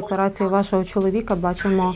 декларації вашого чоловіка бачимо,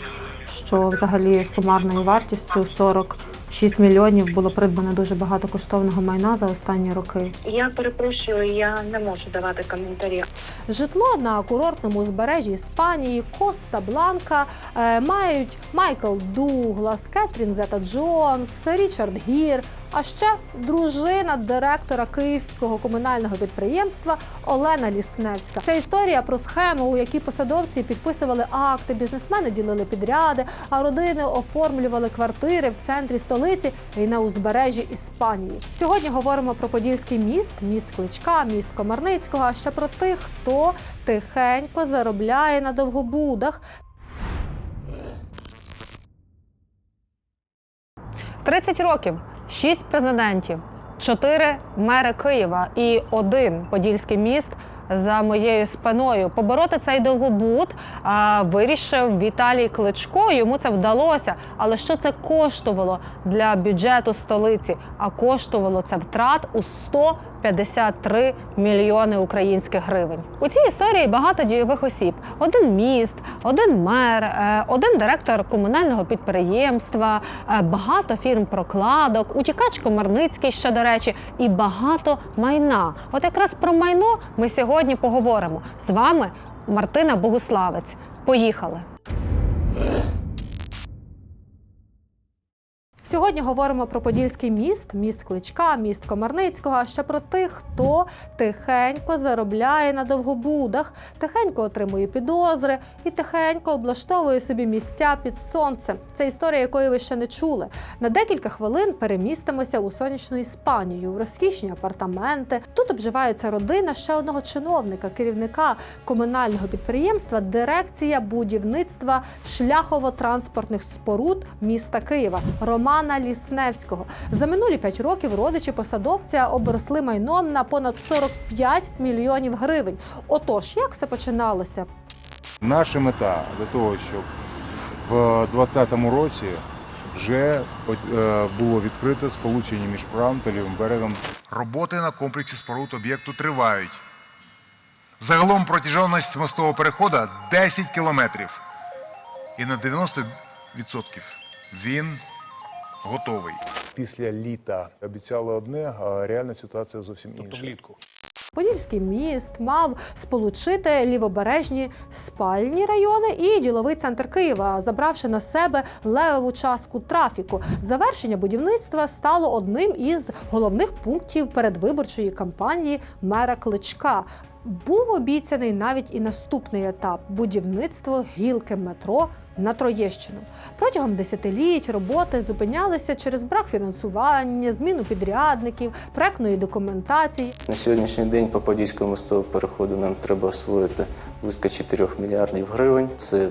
що взагалі сумарною вартістю 46 мільйонів було придбано дуже багато коштовного майна за останні роки. Я перепрошую, я не можу давати коментарі. Житло на курортному узбережжі Іспанії Коста Бланка е, мають Майкл Дуглас, Кетрін Зета Джонс, Річард Гір. А ще дружина директора київського комунального підприємства Олена Лісневська. Це історія про схему, у якій посадовці підписували акти, бізнесмени ділили підряди, а родини оформлювали квартири в центрі столиці і на узбережжі Іспанії. Сьогодні говоримо про Подільський міст, міст Кличка, міст Комарницького, а ще про тих, хто тихенько заробляє на довгобудах. 30 років, 6 президентів, чотири мери Києва і один подільський міст за моєю спиною. Побороти цей довгобуд а, вирішив Віталій Кличко. Йому це вдалося. Але що це коштувало для бюджету столиці? А коштувало це втрат у 153 мільйони українських гривень. У цій історії багато дійових осіб: один міст, один мер, е, один директор комунального підприємства, е, багато фірм прокладок, утікач Комарницький ще до речі, і багато майна. От якраз про майно ми сьогодні поговоримо з вами, Мартина Богуславець. Поїхали. Сьогодні говоримо про Подільський міст, міст Кличка, міст Комарницького, а ще про тих, хто тихенько заробляє на довгобудах, тихенько отримує підозри і тихенько облаштовує собі місця під сонцем. Це історія, якої ви ще не чули. На декілька хвилин перемістимося у сонячну Іспанію, в розкішні апартаменти. Тут обживається родина ще одного чиновника, керівника комунального підприємства, дирекція будівництва шляхово-транспортних споруд міста Києва Романа Лісневського. За минулі п'ять років родичі посадовця обросли майном на понад 45 мільйонів гривень. Отож, як все починалося? Наша мета для того, щоб в 2020 році вже е, було відкрите сполучення між правим та лівим берегом. Роботи на комплексі споруд об'єкту тривають. Загалом протяженність мостового переходу 10 кілометрів. І на 90% він готовий. Після літа обіцяли одне, а реальна ситуація зовсім інша. Тобто влітку. Подільський міст мав сполучити лівобережні спальні райони і діловий центр Києва, забравши на себе левову частку трафіку. Завершення будівництва стало одним із головних пунктів передвиборчої кампанії мера Кличка. Був обіцяний навіть і наступний етап будівництво гілки метро на Троєщину. Протягом десятиліть роботи зупинялися через брак фінансування, зміну підрядників, проектної документації. На сьогоднішній день по Подільському мостовому переходу нам треба освоїти близько 4 мільярдів гривень. Це е,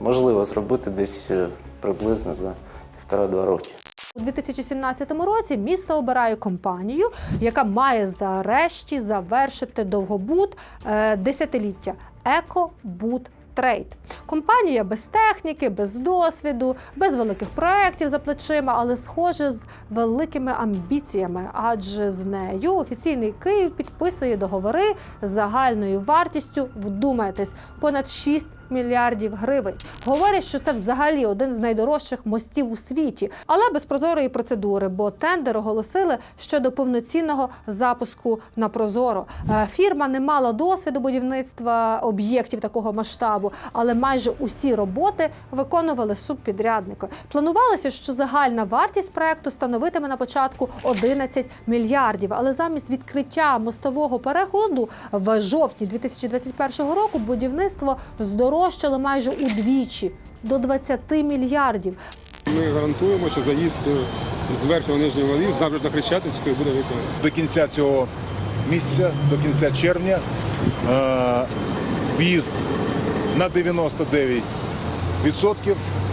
можливо зробити десь е, приблизно за півтора-два роки. У 2017 році місто обирає компанію, яка має зарешті завершити довгобуд е, десятиліття Екобуд. Трейд компанія без техніки, без досвіду, без великих проєктів за плечима, але схоже з великими амбіціями. Адже з нею офіційний Київ підписує договори з загальною вартістю. Вдумайтесь, понад 6 мільярдів гривень. Говорять, що це взагалі один з найдорожчих мостів у світі, але без прозорої процедури, бо тендер оголосили щодо повноцінного запуску на прозоро. Е, Фірма не мала досвіду будівництва об'єктів такого масштабу, але майже усі роботи виконували субпідрядники. Планувалося, що загальна вартість проекту становитиме на початку 11 мільярдів. Але замість відкриття мостового переходу в жовтні 2021 року будівництво здорожчало майже удвічі до 20 мільярдів. Ми гарантуємо, що заїзд е, з верхнього нижнього валів з набережно Хрещатицької буде виконаний. До кінця цього місяця, до кінця червня, е, в'їзд на 99%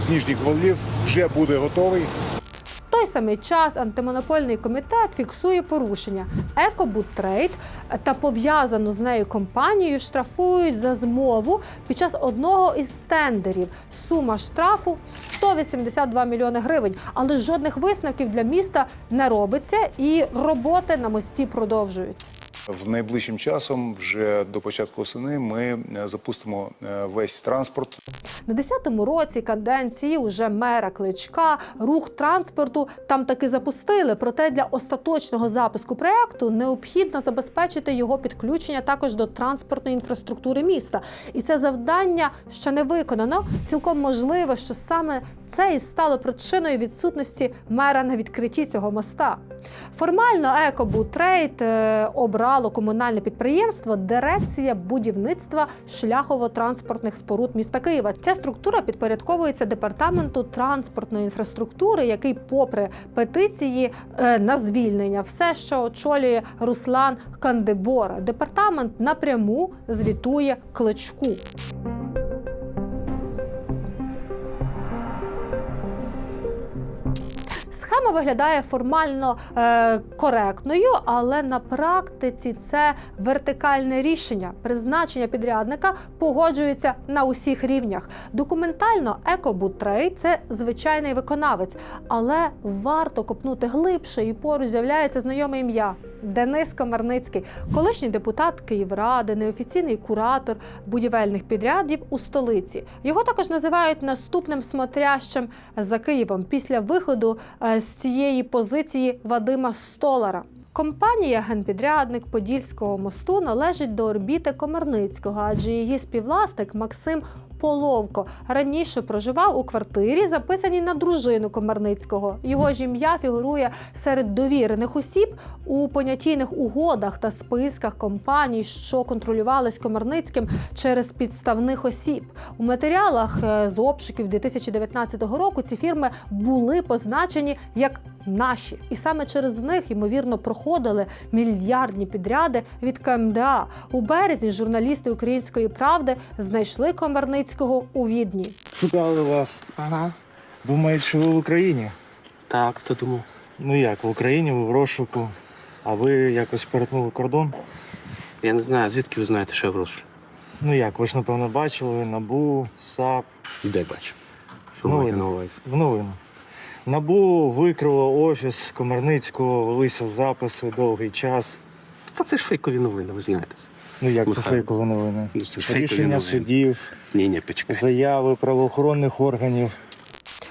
з нижніх валів вже буде готовий. Той самий час антимонопольний комітет фіксує порушення. Екобудтрейд та пов'язану з нею компанію штрафують за змову під час одного із тендерів. Сума штрафу 182 мільйони гривень. Але жодних висновків для міста не робиться, і роботи на мості продовжуються. В найближчим часом, вже до початку осени, ми е, запустимо е, весь транспорт На 10-му році каденції уже мера Кличка рух транспорту там таки запустили. Проте для остаточного запуску проекту необхідно забезпечити його підключення також до транспортної інфраструктури міста. І це завдання ще не виконано. Цілком можливо, що саме це і стало причиною відсутності мера на відкритті цього моста. Формально Екобутрейд е, обрало комунальне підприємство Дирекція будівництва шляхово-транспортних споруд міста Києва. Ця структура підпорядковується департаменту транспортної інфраструктури, який, попри петиції е, на звільнення, все, що очолює Руслан Кандебора. Департамент напряму звітує кличку. Схема виглядає формально е, коректною, але на практиці це вертикальне рішення. Призначення підрядника погоджується на усіх рівнях. Документально екобутрей це звичайний виконавець, але варто копнути глибше і поруч з'являється знайоме ім'я. Денис Комарницький, колишній депутат Київради, неофіційний куратор будівельних підрядів у столиці. Його також називають наступним смотрящим за Києвом після виходу е, з цієї позиції Вадима Столара. Компанія генпідрядник Подільського мосту належить до орбіти Комарницького, адже її співвласник Максим Половко раніше проживав у квартирі, записаній на дружину Комарницького. Його ж ім'я фігурує серед довірених осіб у понятійних угодах та списках компаній, що контролювались Комарницьким через підставних осіб. У матеріалах е, з обшуків 2019 року ці фірми були позначені як наші, і саме через них ймовірно проходили мільярдні підряди від КМДА. У березні журналісти Української правди знайшли Комарницького у Відні. Шукали вас. Ага. Думають, що ви в Україні. Так, хто думав? Ну як, в Україні, ви в розшуку. А ви якось перетнули кордон? Я не знаю, звідки ви знаєте, що я в розшуку? Ну як, ви ж напевно бачили НАБУ, САП, Де бачу? Що маєте на увазі? в новину. НАБУ викрило офіс Комарницького, велися записи довгий час. Та це ж фейкові новини, ви знаєте. це. Ну як це фейкові новини? Ну, це фейкові Рішення новини. судів, Ні, ні, почекай. заяви правоохоронних органів.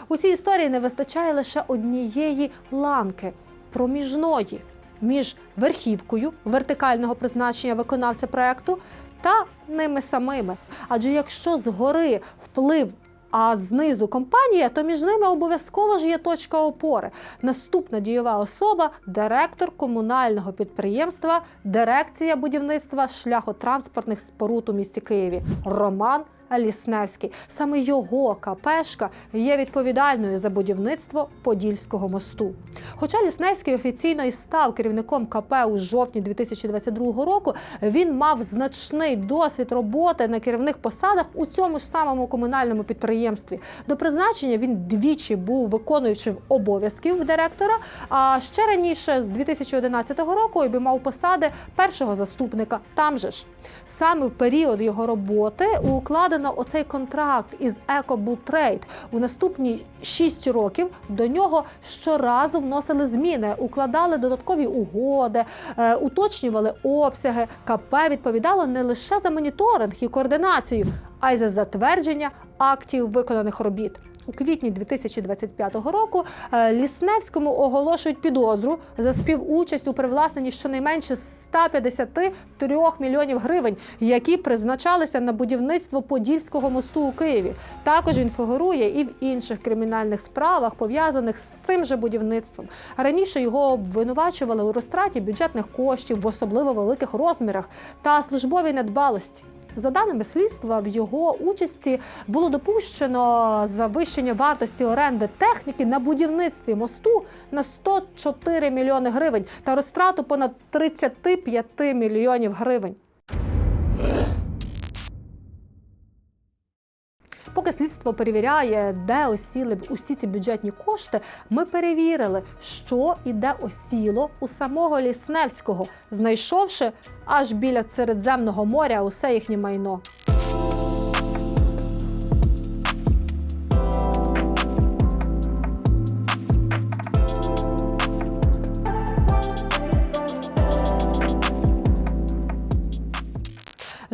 У цій історії не вистачає лише однієї ланки проміжної між верхівкою вертикального призначення виконавця проекту та ними самими. Адже якщо згори вплив. А знизу компанія, то між ними обов'язково ж є точка опори. Наступна дієва особа директор комунального підприємства, дирекція будівництва шляхотранспортних споруд у місті Києві Роман Лісневський. Саме його КПшка є відповідальною за будівництво Подільського мосту. Хоча Лісневський офіційно і став керівником КП у жовтні 2022 року, він мав значний досвід роботи на керівних посадах у цьому ж самому комунальному підприємстві. До призначення він двічі був виконуючим обов'язків директора. А ще раніше, з 2011 року, обіймав посади першого заступника. Там же ж саме в період його роботи укладено оцей контракт із EcoButrade. У наступні 6 років до нього щоразу вносили зміни, укладали додаткові угоди, е, уточнювали обсяги. КП відповідало не лише за моніторинг і координацію, а й за затвердження актів виконаних робіт. У квітні 2025 року е, Лісневському оголошують підозру за співучасть у привласненні щонайменше 153 мільйонів гривень, які призначалися на будівництво Подільського мосту у Києві. Також він фігурує і в інших кримінальних справах, пов'язаних з цим же будівництвом. Раніше його обвинувачували у розтраті бюджетних коштів в особливо великих розмірах та службовій недбалості. За даними слідства, в його участі було допущено завищення вартості оренди техніки на будівництві мосту на 104 мільйони гривень та розтрату понад 35 мільйонів гривень. Поки слідство перевіряє, де осіли усі ці бюджетні кошти, ми перевірили, що і де осіло у самого Лісневського, знайшовши аж біля Середземного моря усе їхнє майно.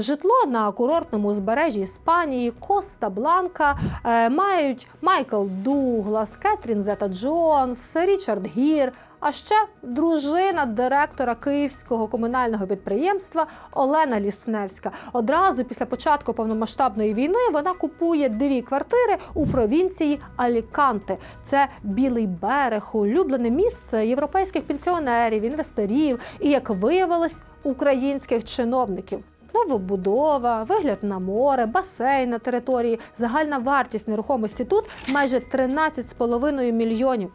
Житло на курортному узбережжі Іспанії, Коста Бланка е, мають Майкл Дуглас, Кетрін Зета Джонс, Річард Гір. А ще дружина директора київського комунального підприємства Олена Лісневська. Одразу після початку повномасштабної війни вона купує дві квартири у провінції Аліканте. Це білий берег, улюблене місце європейських пенсіонерів, інвесторів і, як виявилось, українських чиновників. Новобудова, вигляд на море, басейн на території. Загальна вартість нерухомості тут майже 13,5 мільйонів.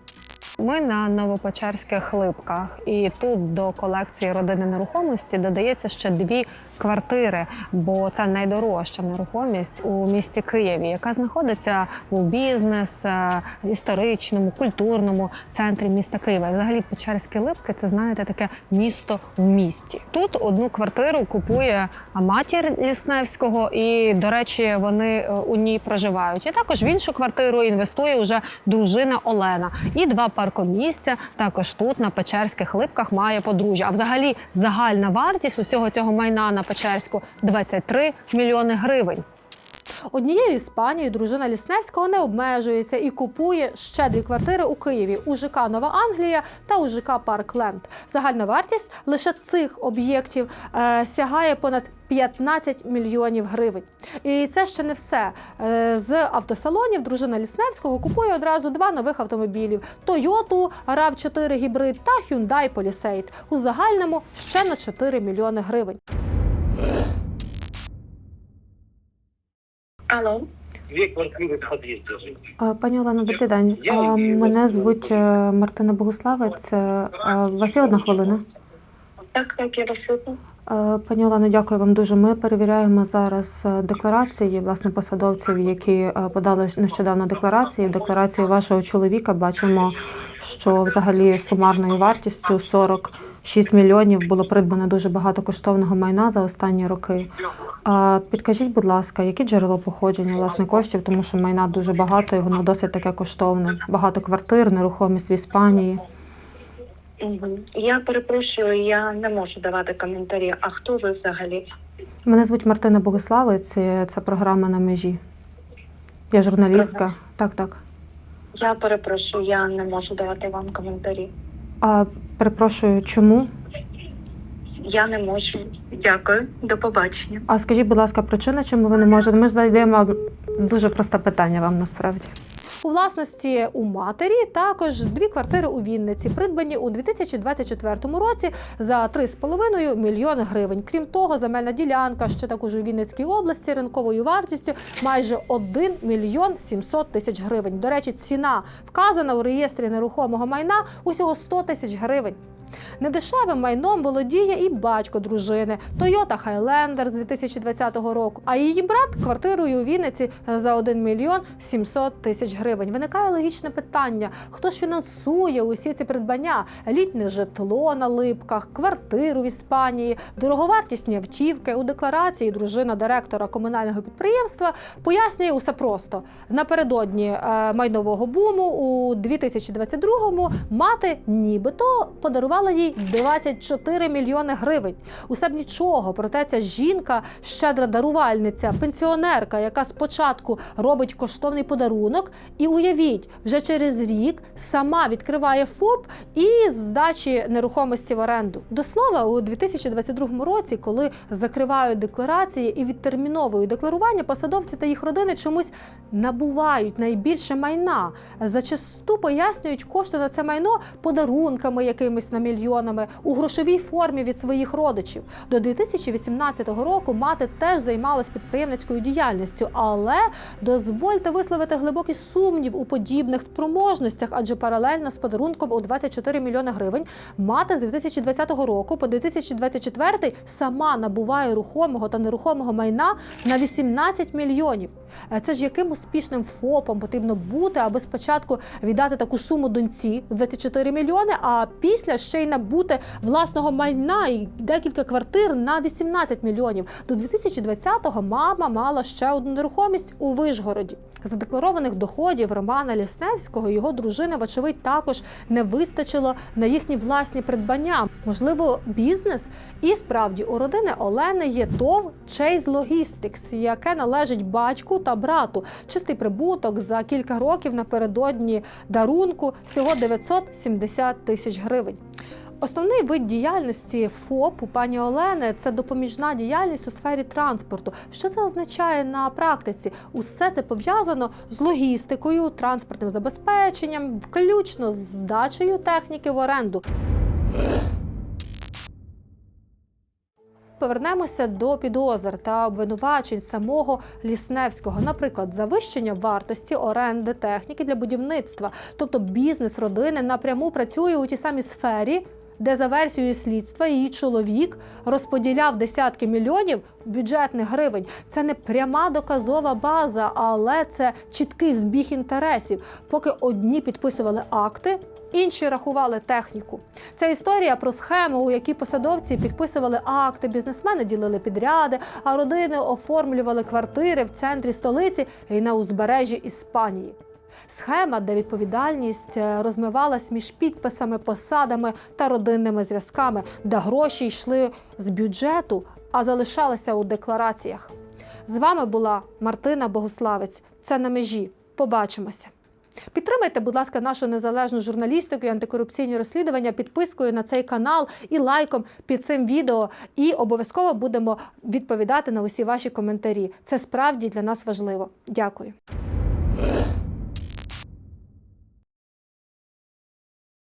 Ми на Новопечерських липках, і тут до колекції родини нерухомості додається ще дві квартири, бо це найдорожча нерухомість у місті Києві, яка знаходиться у бізнес, е, історичному, культурному центрі міста Києва. Взагалі Печерські липки це знаєте таке місто в місті. Тут одну квартиру купує матір Лісневського, і до речі, вони е, у ній проживають. І також в іншу квартиру інвестує вже дружина Олена. І два паркомісця також тут на Печерських липках має подружжя. А взагалі загальна вартість усього цього майна на Печерську 23 мільйони гривень. Однією Іспанією дружина Лісневського не обмежується і купує ще дві квартири у Києві у ЖК Нова Англія та у ЖК Паркленд. Загальна вартість лише цих об'єктів е, сягає понад 15 мільйонів гривень. І це ще не все. Е, З автосалонів дружина Лісневського купує одразу два нових автомобілів: Toyota RAV4 гібрид та Hyundai Palisade. У загальному ще на 4 мільйони гривень. Алло, в. А, Пані Олено, добрий день. А, Мене звуть е, Мартина Богуславець. Е, а, У вас є одна хвилина? так, так, я вас слухаю. Е, Пані Олено, дякую вам дуже. Ми перевіряємо зараз декларації власне посадовців, які подали нещодавно декларації. В декларації вашого чоловіка бачимо, що взагалі сумарною вартістю 46 мільйонів було придбано дуже багато коштовного майна за останні роки. Підкажіть, будь ласка, які джерело походження власне коштів, тому що майна дуже багато і воно досить таке коштовне. Багато квартир, нерухомість в Іспанії. Я перепрошую, я не можу давати коментарі. А хто ви взагалі? Мене звуть Мартина Богославець, це, це програма на межі. Я журналістка. Так, так. Я перепрошую, я не можу давати вам коментарі. А перепрошую, чому? Я не можу. Дякую, до побачення. А скажіть, будь ласка, причина, чому ви не можете? Ми ж зайдемо дуже просте питання вам насправді. У власності у матері також дві квартири у Вінниці, придбані у 2024 році за 3,5 мільйони гривень. Крім того, земельна ділянка ще також у Вінницькій області ринковою вартістю майже 1 мільйон 700 тисяч гривень. До речі, ціна вказана у реєстрі нерухомого майна усього 100 тисяч гривень. Недешевим майном володіє і батько дружини Toyota Highlander з 2020 року. А її брат квартирою у Вінниці за 1 мільйон 700 тисяч гривень. Виникає логічне питання: хто ж фінансує усі ці придбання? Літнє житло на липках, квартиру в Іспанії, дороговартісні автівки. У декларації дружина директора комунального підприємства пояснює усе просто. Напередодні е, майнового буму у 2022-му мати нібито подарувала їй 24 мільйони гривень. Усе б нічого, проте ця жінка щедра дарувальниця, пенсіонерка, яка спочатку робить коштовний подарунок, і уявіть, вже через рік сама відкриває ФОП і здачі нерухомості в оренду. До слова, у 2022 році, коли закривають декларації і відтерміновують декларування, посадовці та їх родини чомусь набувають найбільше майна. Зачасту пояснюють кошти на це майно подарунками якимись на мільйонами у грошовій формі від своїх родичів. До 2018 року мати теж займалась підприємницькою діяльністю, але дозвольте висловити глибокий сумнів у подібних спроможностях, адже паралельно з подарунком у 24 мільйони гривень мати з 2020 року по 2024 сама набуває рухомого та нерухомого майна на 18 мільйонів. Е, Це ж яким успішним ФОПом потрібно бути, аби спочатку віддати таку суму доньці в 24 мільйони, а після ще й набути власного майна і декілька квартир на 18 мільйонів. До 2020-го мама мала ще одну нерухомість у Вижгороді. Задекларованих доходів Романа Лісневського його дружини, вочевидь, також не вистачило на їхні власні придбання. Можливо, бізнес? І справді у родини Олени є ТОВ Chase Logistics, яке належить батьку та брату. Чистий прибуток за кілька років напередодні дарунку всього 970 тисяч гривень. Основний вид діяльності ФОП у пані Олени це допоміжна діяльність у сфері транспорту. Що це означає на практиці? Усе це пов'язано з логістикою, транспортним забезпеченням, включно з здачею техніки в оренду. Повернемося до підозр та обвинувачень самого Лісневського, наприклад, завищення вартості оренди техніки для будівництва, тобто бізнес родини напряму працює у тій самій сфері. Де за версією слідства її чоловік розподіляв десятки мільйонів бюджетних гривень. Це не пряма доказова база, але це чіткий збіг інтересів. Поки одні підписували акти, інші рахували техніку. Це історія про схему, у якій посадовці підписували акти, бізнесмени ділили підряди, а родини оформлювали квартири в центрі столиці і на узбережжі Іспанії. Схема, де відповідальність е, розмивалась між підписами, посадами та родинними зв'язками, де гроші йшли з бюджету, а залишалися у деклараціях. З вами була Мартина Богуславець. Це на межі. Побачимося. Підтримайте, будь ласка, нашу незалежну журналістику і антикорупційні розслідування підпискою на цей канал і лайком під цим відео. І обов'язково будемо відповідати на усі ваші коментарі. Це справді для нас важливо. Дякую.